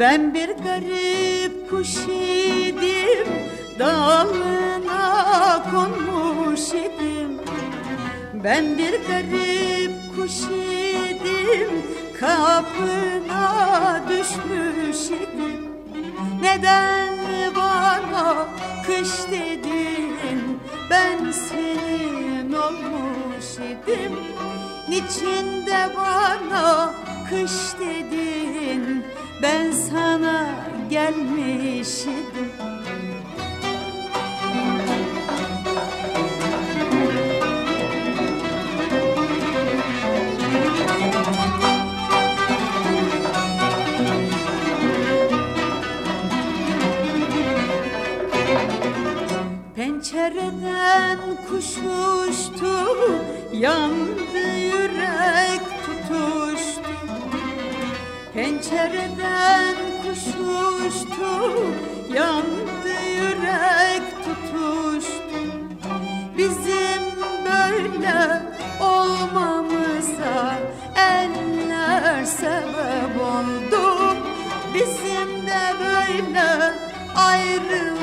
Ben bir garip kuş idim Dalına konmuş idim. Ben bir garip kuş idim Kapına düşmüş idim. Neden bana kış dedin Ben senin olmuş idim. Niçin de bana kış dedin Ben sana gelmiş Pencereden kuş uçtu Yandı yürek Pencereden kuş uçtu Yandı yürek tutuştu. Bizim böyle olmamıza Eller sebep oldu. Bizim de böyle ayrılığa